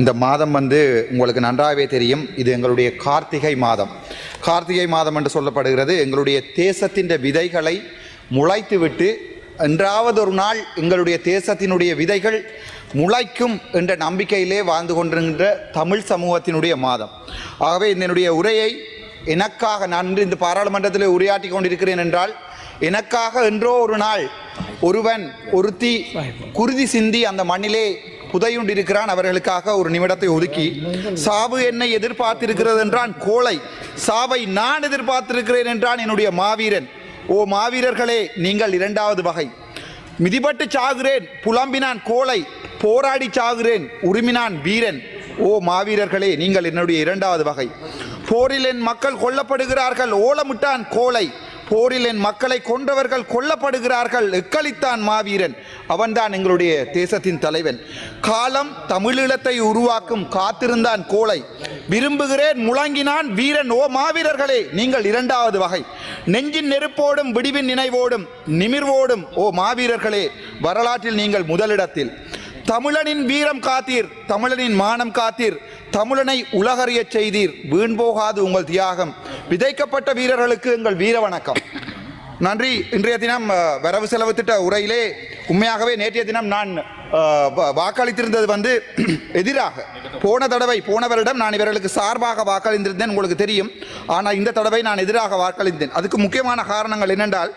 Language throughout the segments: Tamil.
இந்த மாதம் வந்து உங்களுக்கு நன்றாகவே தெரியும். இது எங்களுடைய கார்த்திகை மாதம். கார்த்திகை மாதம் என்று சொல்லப்படுகிறது. எங்களுடைய தேசத்தின் விதைகளை முளைத்துவிட்டு என்றாவது ஒரு நாள் எங்களுடைய தேசத்தினுடைய விதைகள் முளைக்கும் என்ற நம்பிக்கையிலே வாழ்ந்து கொண்டிருக்கின்ற தமிழ் சமூகத்தினுடைய மாதம். ஆகவே என்னுடைய உரையை எனக்காக நான் இந்த பாராளுமன்றத்தில் உரையாற்றி கொண்டிருக்கிறேன் என்றால் எனக்காக என்றோ ஒரு நாள் ஒருவன் ஒருத்தி குருதி சிந்தி அந்த மண்ணிலே புதையுண்டிருக்கிறான். அவர்களுக்காக ஒரு நிமிடத்தை ஒதுக்கி சாவு என்னை எதிர்பார்த்திருக்கிறது என்றான் கோழை. சாவை நான் எதிர்பார்த்திருக்கிறேன் என்றான் என்னுடைய மாவீரன். ஓ மாவீரர்களே நீங்கள் இரண்டாவது வகை. மிதிபட்டு சாகுறேன் புலம்பினான் கோழை. போராடி சாகுறேன் உருமினான் வீரன். ஓ மாவீரர்களே நீங்கள் என்னுடைய இரண்டாவது வகை. போரில் என் மக்கள் கொல்லப்படுகிறார்கள் ஓலமிட்டான் கோழை. போரில் என் மக்களை கொன்றவர்கள் கொல்லப்படுகிறார்கள். எக்களித்தான் மாவீரன். அவன்தான் எங்களுடைய தேசத்தின் தலைவன். காலம் தமிழீழத்தை உருவாக்கும் காத்திருந்தான் கோளை. விரும்புகிறேன் முழங்கினான் வீரன் ஓ மாவீரர்களே. நீங்கள் இரண்டாவது வகை. நெஞ்சின் நெருப்போடும் விடிவின் நினைவோடும் நிமிர்வோடும் ஓ மாவீரர்களே. வரலாற்றில் நீங்கள் முதலிடத்தில். தமிழனின் வீரம் காத்தீர். தமிழனின் மானம் காத்தீர். தமிழனை உலகறியச் செய்தீர். வீண் போகாது உங்கள் தியாகம். விதைக்கப்பட்ட வீரர்களுக்கு எங்கள் வீர வணக்கம். நன்றி. இன்றைய தினம் வரவு செலவு திட்ட உரையிலே உண்மையாகவே நேற்றைய தினம் நான் வாக்களித்திருந்தது வந்து எதிராக. போன தடவை போனவரிடம் நான் இவர்களுக்கு சார்பாக வாக்களித்திருந்தேன் உங்களுக்கு தெரியும். ஆனால் இந்த தடவை நான் எதிராக வாக்களித்தேன் அதுக்கு முக்கியமான காரணங்கள் என்னென்றால்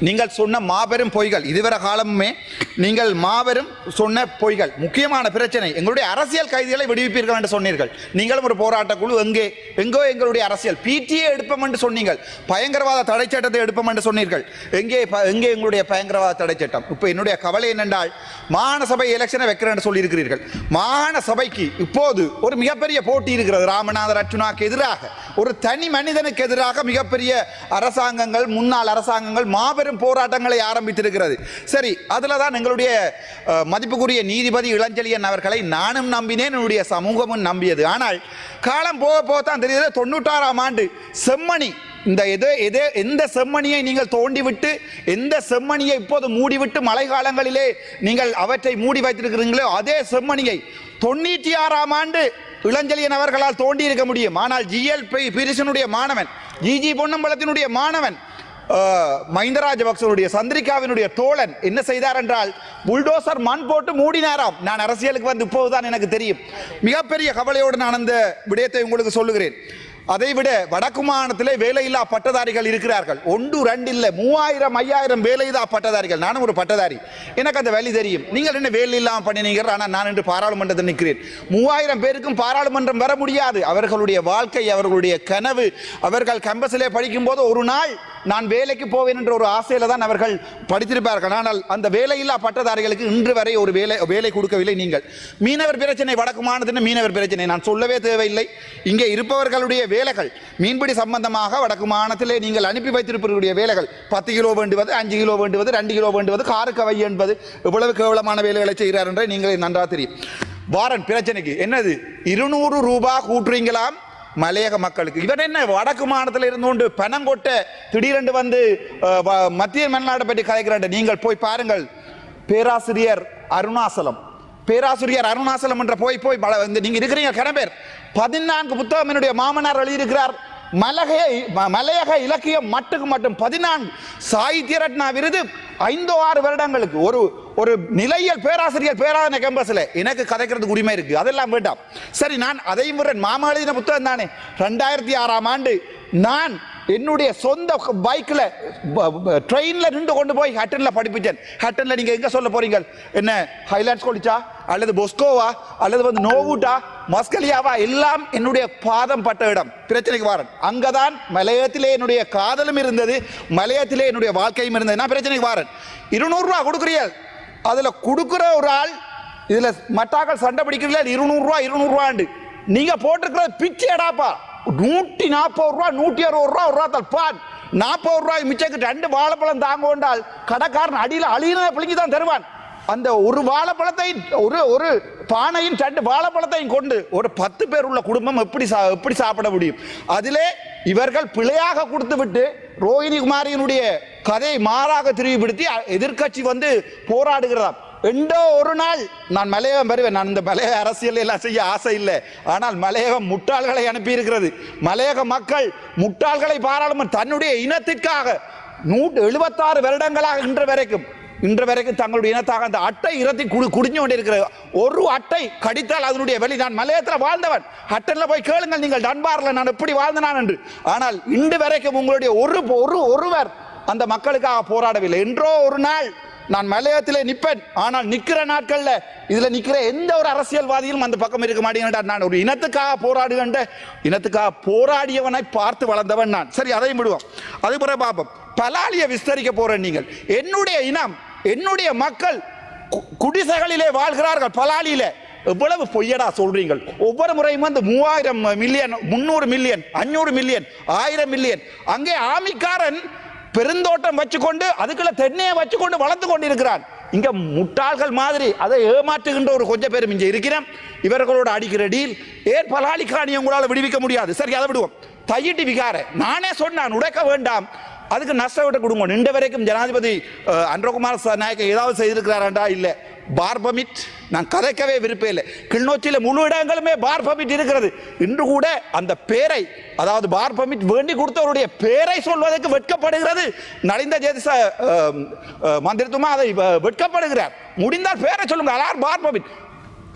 நீங்கள் சொன்ன மாபெரும் பொய்கள் இதுவரை காலமுமே நீங்கள் மாபெரும் சொன்ன பொய்கள் முக்கியமான பிரச்சனை எங்களுடைய அரசியல் கைதிகளை விடுவிப்பீர்கள் என்று சொன்னீர்கள். நீங்களும் ஒரு போராட்ட குழு எங்கே? எங்கோ எங்களுடைய அரசியல். பிடிஏ எடுப்போம் என்று சொன்னீங்கள். பயங்கரவாத தடை சட்டத்தை எடுப்போம் என்று சொன்னீர்கள். எங்கே ப- எங்கே எங்களுடைய பயங்கரவாத தடை சட்டம்? இப்போ என்னுடைய கவலை என்னென்றால் மாகாணசபை எலெக்ஷனை வைக்கிறேன் என்று சொல்லியிருக்கிறீர்கள். மாகாண சபைக்கு இப்போது ஒரு மிகப்பெரிய போட்டி இருக்கிறது. ராமநாதர் அர்ச்சுனாக்கு எதிராக. ஒரு தனி மனிதனுக்கு எதிராக மிகப்பெரிய அரசாங்கங்கள் முன்னாள் அரசாங்கங்கள் மாபெரும் போராட்டங்களை ஆரம்பித்திருக்கிறது. சரி அதில் தான் எங்களுடைய மதிப்புக்குரிய நீதிபதி இளஞ்செழியன் அவர்களை நானும் நம்பினேன் என்னுடைய சமூகமும் நம்பியது. ஆனால் காலம் போக போக தான் தெரியுது தொண்ணூற்றாறாம் ஆண்டு செம்மணி. இந்த எது எது எந்த செம்மணியை நீங்கள் தோண்டிவிட்டு எந்த செம்மணியை இப்போது மூடிவிட்டு மழை காலங்களிலே நீங்கள் அவற்றை மூடி வைத்திருக்கிறீங்களோ அதே செம்மணியை தொண்ணூற்றி ஆறாம் ஆண்டு இளஞ்செழியன் அவர்களால் தோண்டி இருக்க முடியும். ஆனால் ஜிஎல் பிரிசனுடைய மாணவன் ஜிஜி பொன்னம்பலத்தினுடைய மாணவன் மஹிந்த ராஜபக்சனுடைய சந்திரிகாவினுடைய தோழன் என்ன செய்தார் என்றால் புல்டோசர் மண் போட்டு மூடினாராம். நான் அரசியலுக்கு வந்து இப்போதுதான் எனக்கு தெரியும். மிகப்பெரிய கவலையோடு நான் அந்த விடயத்தை உங்களுக்கு சொல்லுகிறேன். அதைவிட வடக்கு மாகாணத்திலே வேலையில்லா பட்டதாரிகள் இருக்கிறார்கள். ஒன்று ரெண்டு இல்லை மூவாயிரம் ஐயாயிரம் வேலையில்லா பட்டதாரிகள். நானும் ஒரு பட்டதாரி. எனக்கு அந்த வேலை தெரியும். நீங்கள் என்ன வேலை இல்லாமல் பண்ணினீங்க ஆனால் நான் இன்று பாராளுமன்றத்தில் நிற்கிறேன். மூவாயிரம் பேருக்கும் பாராளுமன்றம் வர முடியாது. அவர்களுடைய வாழ்க்கை அவர்களுடைய கனவு அவர்கள் கம்பஸிலே படிக்கும்போது ஒரு நாள் நான் வேலைக்கு போவேன் என்ற ஒரு ஆசையில தான் அவர்கள் படித்திருப்பார்கள். ஆனால் அந்த வேலையில்லா பட்டதாரிகளுக்கு இன்று வரை ஒரு வேலை வேலை கொடுக்கவில்லை நீங்கள். மீனவர் பிரச்சனை வடக்கு மீனவர் பிரச்சனை. நான் சொல்லவே தேவையில்லை. இங்கே இருப்பவர்களுடைய வேலைகள் மீன்பிடி சம்பந்தமாக வடக்கு மாநிலத்திலே நீங்கள் அனுப்பி வைத்திருப்பவர்களுடைய வேலைகள் பத்து கிலோ வேண்டுவது அஞ்சு கிலோ வேண்டுவது ரெண்டு கிலோ வேண்டுவது காரு கவை என்பது இவ்வளவு கேவலமான வேலைகளை செய்கிறார் என்றே நீங்கள் நன்றாக தெரியும். வாரன் பிரச்சனைக்கு என்னது? இருநூறு ரூபாய் கூட்டுறீங்களாம்? மலையக மக்களுக்கு. இவர் என்ன வடக்கு மாநிலத்தில் இருந்து கொண்டு பணம் கொட்ட திடீரென்று வந்து வ- மத்திய மன்னாட்டை பற்றி கதைக்கிறாண்ட நீங்கள் போய் பாருங்கள். பேராசிரியர் அருணாசலம். பேராசிரியர் அருணாசலம் என்ற போய் போய் பல- வந்து நீங்க இருக்கிறீங்க கிணபேர் பதினான்கு புத்தகம் என்னுடைய மாமனார் எழுதியிருக்கிறார். மலகைய மலையக இலக்கியம் மட்டுக்கு மட்டும் பதினான்கு. சாகித்ய ரத்னா விருது. ஐந்தோ ஆறு வருடங்களுக்கு ஒரு ஒரு நிலையல் பேராசிரியர் பேராதன கேம்பஸில் எனக்கு கதைக்கிறதுக்கு உரிமை இருக்கு. அதெல்லாம் வேண்டாம். சரி நான் அதையும் விடுறேன். மாமா எழுதின புத்தகம் தானே? ரெண்டாயிரத்தி ஆறாம் ஆண்டு நான் என்னுடைய சொந்த பைக்கில் ட்ரெயினில் நின்று கொண்டு போய் ஹட்டனில் படிப்பிச்சேன் ஹட்டனில் நீங்கள் எங்கே சொல்ல போகிறீங்க என்ன ஹைலாண்ட்ஸ் காலேஜா அல்லது பொஸ்கோவா அல்லது வந்து நோவுட்டா மஸ்கலியாவா எல்லாம் என்னுடைய பாதம் பட்ட இடம். பிரச்சனைக்கு வாரன். அங்கே தான் மலையத்திலே என்னுடைய காதலும் இருந்தது மலையத்திலே என்னுடைய வாழ்க்கையும் இருந்தது. நான் பிரச்சனைக்கு வாரன். இருநூறுரூவா கொடுக்குறீர்கள் அதில் கொடுக்குற ஒரு ஆள் இதில் மட்டாக்கள் சண்டை பிடிக்கிறீர்கள் இருநூறுரூவா இருநூறுவாண்டு நீங்கள் போட்டிருக்கிறது பிச்சை எடாப்பா நூற்றி நாற்பது ரூபா நூற்றி அறுபது ரூபா ஒரு ரூபா தல்பான் நாற்பது ரூபாய் மிச்சக்கு ரெண்டு வாழைப்பழம் தாங்க கொண்டால் கடைக்காரன் அடியில் அழியின பிழிஞ்சு தான் தருவான். அந்த ஒரு வாழைப்பழத்தை ஒரு ஒரு பானையும் ரெண்டு வாழைப்பழத்தையும் கொண்டு ஒரு பத்து பேர் உள்ள குடும்பம் எப்படி சா எப்படி சாப்பிட முடியும்? அதிலே இவர்கள் பிழையாக கொடுத்து விட்டு ரோஹிணி குமாரியினுடைய கதையை மாறாக திரிவுபடுத்தி எதிர்க்கட்சி வந்து போராடுகிறதாம். என்றோ ஒரு நாள் நான் மலையகம் வருவேன். நான் இந்த மலையக அரசியல் எல்லாம் செய்ய ஆசை இல்லை. ஆனால் மலையகம் முட்டாள்களை அனுப்பியிருக்கிறது. மலையக மக்கள் முட்டாள்களை பாராளுமன்ற தன்னுடைய இனத்திற்காக நூற்று எழுபத்தாறு வருடங்களாக இன்று வரைக்கும் இன்று வரைக்கும் தங்களுடைய இனத்தாக அந்த அட்டை இரத்தி குடி குடிஞ்சு கொண்டிருக்கிறது. ஒரு அட்டை கடித்தால் அதனுடைய வெளி நான் மலையத்தில் வாழ்ந்தவன். அட்டனில் போய் கேளுங்கள் நீங்கள் டன்பாரில் நான் எப்படி வாழ்ந்தனான் என்று. ஆனால் இன்று வரைக்கும் உங்களுடைய ஒரு ஒரு ஒருவர் அந்த மக்களுக்காக போராடவில்லை. என்றோ ஒரு நாள் நான் மலையத்திலே நிற்பேன் ஆனால் நிற்கிற நாட்கள்ல இதுல நிற்கிற எந்த ஒரு அரசியல்வாதியும் அந்த பக்கம் இருக்க மாட்டேங்கிறார் நான் ஒரு இனத்துக்காக போராடுகின்ற இனத்துக்காக போராடியவனை பார்த்து வளர்ந்தவன் நான். சரி அதையும் விடுவோம். அது பிறகு பாபம் பலாலியை விஸ்தரிக்க போறேன் நீங்கள். என்னுடைய இனம் என்னுடைய மக்கள் கு- குடிசைகளிலே வாழ்கிறார்கள் பலாலியில. எவ்வளவு பொய்யடா சொல்றீங்கள். ஒவ்வொரு முறையும் வந்து மூவாயிரம் மில்லியன் முந்நூறு மில்லியன் அஞ்சூறு மில்லியன் ஆயிரம் மில்லியன் அங்கே ஆமிக்காரன் பெருந்தோட்டம் வச்சுக்கொண்டு அதுக்குள்ள தென்னையை வச்சுக்கொண்டு வளர்த்து கொண்டிருக்கிறான் இங்க முட்டாள்கள் மாதிரி அதை ஏமாற்றுகின்ற ஒரு கொஞ்சம் பேரும் இங்க இருக்கிறோம் இவர்களோட அடிக்கிற டீல் ஏன் பலாலி காணியை உங்களால் விடுவிக்க முடியாது? சரி அதை விடுவோம். தையிட்டு விகார. நானே சொன்னான் உடைக்க வேண்டாம். அதுக்கு நஷ்டப்பட்டு கொடுங்க. நின்ற வரைக்கும் ஜனாதிபதி அன்றகுமார் ச- நாயக்க ஏதாவது செய்திருக்கிறாரா இல்லை? பார்பமிட். நான் கதைக்கவே விருப்பம் இல்லை. கிளிநொச்சியில் முழு இடங்களுமே பார் பமிட் இருக்கிறது. இன்று கூட அந்த பேரை அதாவது பார்பமிட் வேண்டி கொடுத்தவருடைய பேரை சொல்வதற்கு வெட்கப்படுகிறது. நலிந்த ஜெயதிச மந்திரத்துமா அதை வெட்கப்படுகிறார். முடிந்தால் பேரை சொல்லுங்க அலார் பார்பமிட்.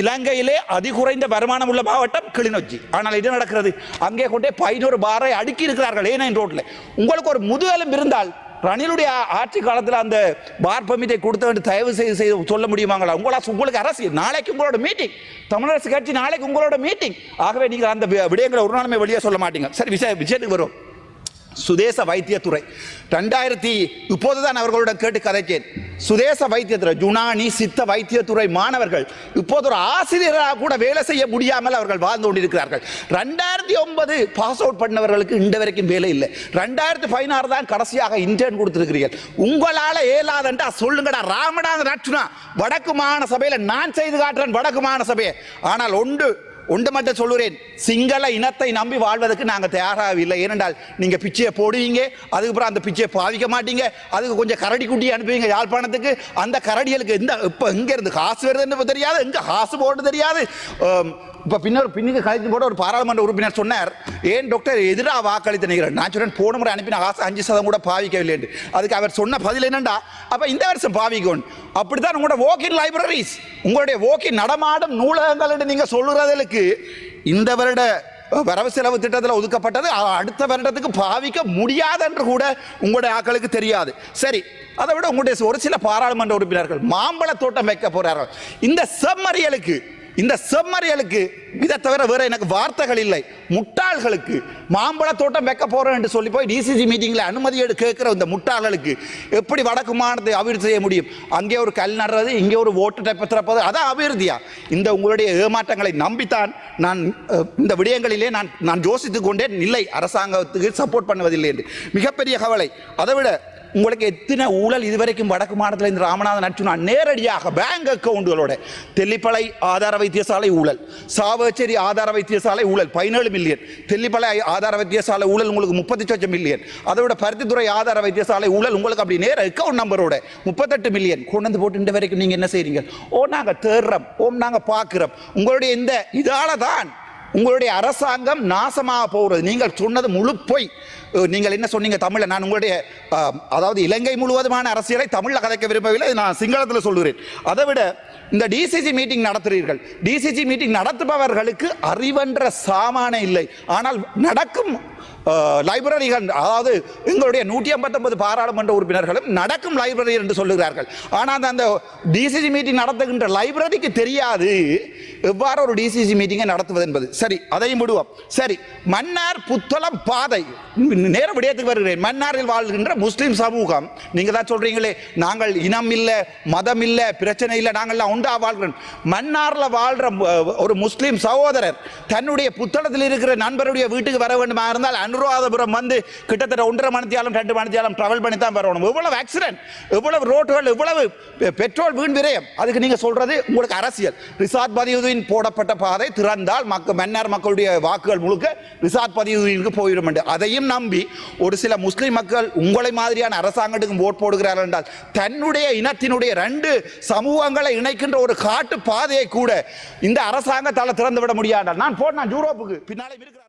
இலங்கையிலே அதிகுறைந்த வருமானம் உள்ள மாவட்டம் கிளிநொச்சி. ஆனால் இது நடக்கிறது. அங்கே கொண்டே பதினோரு பாரை அடுக்கி இருக்கிறார்கள். ஏனைன் ரோட்டில். உங்களுக்கு ஒரு முதுகெலும்பு இருந்தால் ரணிலுடைய ஆட்சி காலத்தில் அந்த பார் பமிட்டை கொடுத்த வேண்டிய தயவு செய்து செய்து சொல்ல முடியுமாங்களா? உங்களா உங்களுக்கு அரசியல். நாளைக்கு உங்களோட மீட்டிங் தமிழரசு கட்சி நாளைக்கு உங்களோட மீட்டிங் ஆகவே நீங்கள் அந்த விடயங்களை ஒரு நாளுமே வெளியே சொல்ல மாட்டீங்க. சரி விஷய விஷயத்துக்கு வரும் சுதேச வைத்தியத்துறை. ரெண்டாயிரத்தி இப்போதுதான் அவர்களோட கேட்டு கதைச்சேன். சுதேச வைத்தியத்துறை ஜுனானி சித்த வைத்தியத்துறை மாணவர்கள் இப்போது ஒரு ஆசிரியராக கூட வேலை செய்ய முடியாமல் அவர்கள் வாழ்ந்து கொண்டிருக்கிறார்கள். ரெண்டாயிரத்தி ஒன்பது பாஸ் அவுட் பண்ணவர்களுக்கு இந்த வரைக்கும் வேலை இல்லை. ரெண்டாயிரத்தி பதினாறு தான் கடைசியாக இன்டர்ன் கொடுத்துருக்கிறீர்கள். உங்களால் ஏலாதண்டா சொல்லுங்கடா. ராமநாத நட்சுனா வடக்கு மாகாண சபையில் நான் செய்து காட்டுறேன் வடக்கு மாகாண சபையை. ஆனால் ஒன்று ஒன்று மட்டும் சொல்லுறேன். சிங்கள இனத்தை நம்பி வாழ்வதற்கு நாங்கள் தயாராகவில்லை. ஏனென்றால் நீங்கள் பிச்சையை போடுவீங்க அதுக்கப்புறம் அந்த பிச்சையை பாவிக்க மாட்டீங்க அதுக்கு கொஞ்சம் கரடி குட்டி அனுப்புவீங்க யாழ்ப்பாணத்துக்கு. அந்த கரடிகளுக்கு எந்த இப்போ எங்கே இருந்து காசு வருதுன்னு தெரியாது எங்கே காசு போட்டு தெரியாது. இப்போ பின்னர் பின்னுக்கு கழித்து போட ஒரு பாராளுமன்ற உறுப்பினர் சொன்னார் ஏன் டாக்டர் எதிராக வாக்களித்து நிற்கிறார்? நான் சொன்னேன் போன முறை அனுப்பின ஆசை அஞ்சு சதம் கூட பாவிக்கவில்லை என்று. அதுக்கு அவர் சொன்ன பதில் என்னண்டா? அப்போ இந்த வருஷம் பாவிக்கணும் அப்படித்தான் உங்களோட ஓக்கின் லைப்ரரிஸ் உங்களுடைய walk-in நடமாடும் நூலகங்கள் என்று நீங்கள் சொல்லுறதுக்கு இந்த வருட வரவு செலவு திட்டத்தில் ஒதுக்கப்பட்டது அடுத்த வருடத்துக்கு பாவிக்க முடியாது என்று கூட உங்களுடைய ஆட்களுக்கு தெரியாது. சரி அதை விட உங்களுடைய ஒரு சில பாராளுமன்ற உறுப்பினர்கள் மாம்பழ தோட்டம் வைக்க போறார்கள். இந்த செம்மறியலுக்கு இந்த செம்மறியலுக்கு இதை தவிர வேற எனக்கு வார்த்தைகள் இல்லை. முட்டாள்களுக்கு மாம்பழ தோட்டம் வைக்க போறோம் என்று சொல்லி போய் டிசிசி மீட்டிங்ல அனுமதி எடு கேட்கிற இந்த முட்டாள்களுக்கு எப்படி வடக்கு மாநிலத்தை அபிவிருத்தி செய்ய முடியும்? அங்கே ஒரு கல் நடுறது இங்கே ஒரு ஓட்டு டைப்பை திறப்பது அதான் அபிவிருத்தியா? இந்த உங்களுடைய ஏமாற்றங்களை நம்பித்தான் நான் இந்த விடயங்களிலே நான் நான் யோசித்துக் கொண்டேன். இல்லை அரசாங்கத்துக்கு சப்போர்ட் பண்ணுவதில்லை என்று. மிகப்பெரிய கவலை. அதை விட உங்களுக்கு எத்தனை ஊழல் இதுவரைக்கும் வடக்கு மாநிலத்தில் இந்த ராமநாதன் நச்சுனா நேரடியாக பேங்க் அக்கவுண்டுகளோட தெல்லிப்பளை ஆதார வைத்தியசாலை ஊழல் சாவச்சேரி ஆதார வைத்தியசாலை ஊழல் பதினேழு மில்லியன் தெல்லிப்பளை ஆதார வைத்தியசாலை ஊழல் உங்களுக்கு முப்பத்தி சொச்சம் மில்லியன் அதோட பருத்தித்துறை ஆதார வைத்தியசாலை ஊழல் உங்களுக்கு அப்படி நேர அக்கவுண்ட் நம்பரோட முப்பத்தெட்டு மில்லியன் கொண்டு வந்து போட்டு இந்த வரைக்கும் நீங்கள் என்ன செய்கிறீங்க ஓ நாங்கள் தேடுறோம் ஓம் நாங்கள் பார்க்குறோம். உங்களுடைய இந்த இதால தான் உங்களுடைய அரசாங்கம் நாசமாக போகிறது. நீங்கள் சொன்னது முழு பொய். நீங்கள் என்ன சொன்னீங்க தமிழில் நான் உங்களுடைய அதாவது இலங்கை முழுவதுமான அரசியலை தமிழில் கதைக்க விரும்பவில்லை. நான் சிங்களத்தில் சொல்கிறேன். அதை விட இந்த டிசிசி மீட்டிங் நடத்துகிறீர்கள் டிசிசி மீட்டிங் நடத்துபவர்களுக்கு அறிவென்ற சாமானே இல்லை. ஆனால் நடக்கும் லைப்ரரிகள் அதாவது எங்களுடைய நூற்றி ஐம்பத்தொன்பது பாராளுமன்ற உறுப்பினர்களும் நடக்கும் லைப்ரரி என்று சொல்லுகிறார்கள். ஆனால் அந்த டிசிசி மீட்டிங் நடத்துகின்ற லைப்ரரிக்கு தெரியாது. எவ்வாறு ஒரு டிசிசி மீட்டிங்கை நடத்துவது என்பது? சரி அதையும் விடுவோம். சரி மன்னார் புத்தளம் பாதை. நேர விடயத்துக்கு வருகிறேன் மன்னாரில் வாழ்கின்ற முஸ்லீம் சமூகம் நீங்க தான் சொல்றீங்களே நாங்கள் இனம் இல்லை மதம் இல்லை பிரச்சனை இல்லை நாங்கள்லாம் உண்டா வாழ்கிறோம். மன்னாரில் வாழ்ற ஒரு முஸ்லீம் சகோதரர் தன்னுடைய புத்தளத்தில் இருக்கிற நண்பருடைய வீட்டுக்கு வர வேண்டுமா இருந்தால் அனுராதபுரம் வந்து கிட்டத்தட்ட ஒன்றரை மணித்தியாலும் ரெண்டு மணித்தியாலும் ட்ராவல் பண்ணி தான் வரணும். எவ்வளவு ஆக்சிடென்ட் எவ்வளவு ரோட்டுகள் எவ்வளவு பெட்ரோல் வீண் விரயம். அதுக்கு நீங்க சொல்றது உங்களுக்கு அரசியல். ரிசாத் பதிவு போடப்பட்ட பாதை திறந்தால் மக்கள் மன்னார் மக்களுடைய வாக்குகள் முழுக்க ரிசாத் பதிவுக்கு போயிடும் அதையும் இதையும் நம்பி ஒரு சில முஸ்லிம் மக்கள் உங்களை மாதிரியான அரசாங்கத்துக்கு ஓட் போடுகிறார்கள் என்றால் தன்னுடைய இனத்தினுடைய ரெண்டு சமூகங்களை இணைக்கின்ற ஒரு காட்டு பாதையை கூட இந்த அரசாங்கத்தால் திறந்து விட முடியாது நான் போனேன் யூரோப்புக்கு பின்னாலே இருக்கிற